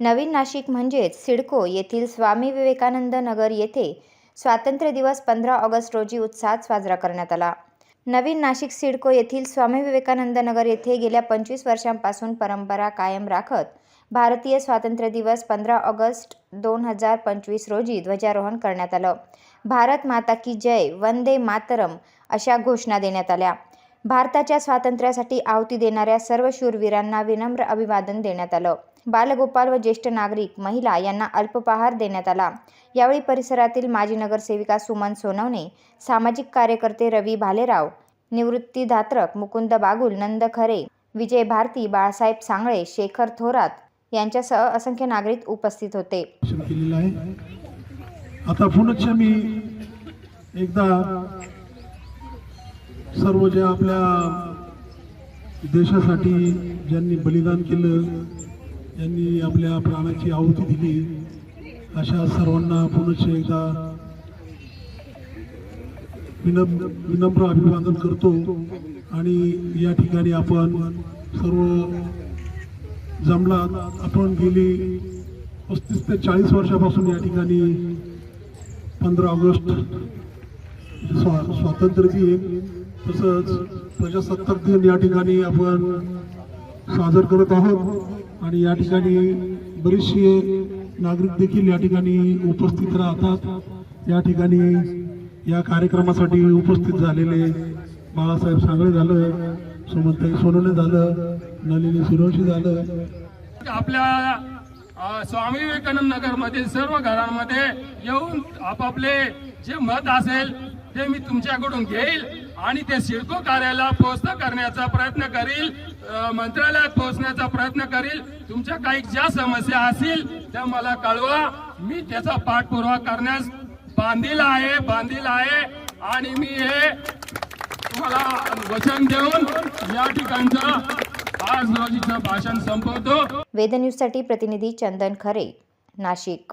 नवीन नाशिक म्हणजेच सिडको येथील स्वामी विवेकानंद नगर येथे स्वातंत्र्य दिवस पंधरा ऑगस्ट रोजी उत्साहात साजरा करण्यात आला. नवीन नाशिक सिडको येथील स्वामी विवेकानंद नगर येथे गेल्या पंचवीस वर्षांपासून परंपरा कायम राखत भारतीय स्वातंत्र्य दिवस पंधरा ऑगस्ट दोन हजार पंचवीस रोजी ध्वजारोहण करण्यात आलं. भारत माता की जय वंदे मातरम अशा घोषणा देण्यात आल्या. भारताच्या स्वातंत्र्यासाठी आहुती देणाऱ्या सर्व शूरवीरांना विनम्र अभिवादन देण्यात आलं. बालगोपाल व ज्येष्ठ नागरिक महिला यांना अल्पपहार देण्यात आला. यावेळी परिसरातील माजी नगरसेविका सुमन सोनवणे सामाजिक कार्यकर्ते रवी भालेराव निवृत्ती धात्रक मुकुंद बागुल नंद खरे विजय भारती बाळासाहेब सांगळे शेखर थोरात यांच्यासह असंख्य नागरिक उपस्थित होते. आता पुनश्च मी एकदा सर्व जे आपल्या देशासाठी ज्यांनी बलिदान केलं यांनी आपल्या प्राणाची आहुती दिली अशा सर्वांना पुनश्च एकदा विनम विनम्र अभिवादन करतो आणि या ठिकाणी आपण सर्व जमलात आपण गेली पस्तीस ते चाळीस वर्षापासून या ठिकाणी पंधरा ऑगस्ट स्वा स्वातंत्र्य दिन. तसंच प्रजासत्ताक दिन या ठिकाणी आपण साजर करत आहोत. आणि या ठिकाणी बरेचसे नागरिक देखील या ठिकाणी उपस्थित राहतात. या ठिकाणी या कार्यक्रमासाठी उपस्थित झालेले बाळासाहेब सांगळे झालं सुमंताई सोनवणे झालं नलिनी सुरवशी झालं. आपल्या स्वामी विवेकानंद नगर सर्व घरांमध्ये येऊन आपापले जे मत असेल ते मी तुमच्याकडून घेईल. आणि ते सिडको कार्याला पोहोचणं करण्याचा प्रयत्न करील मंत्रालयात पोहोचण्याचा प्रयत्न करील. तुमच्या काही ज्या समस्या असतील त्या मला कळवा. मी त्याचा पाठपुरावा करण्यास बांधील आहे बांधील आहे. आणि मी हे तुम्हाला वचन देऊन या ठिकाणचं आज रोजीचं भाषण संपवतो. वेद न्यूजसाठी प्रतिनिधी चंदन खरे नाशिक.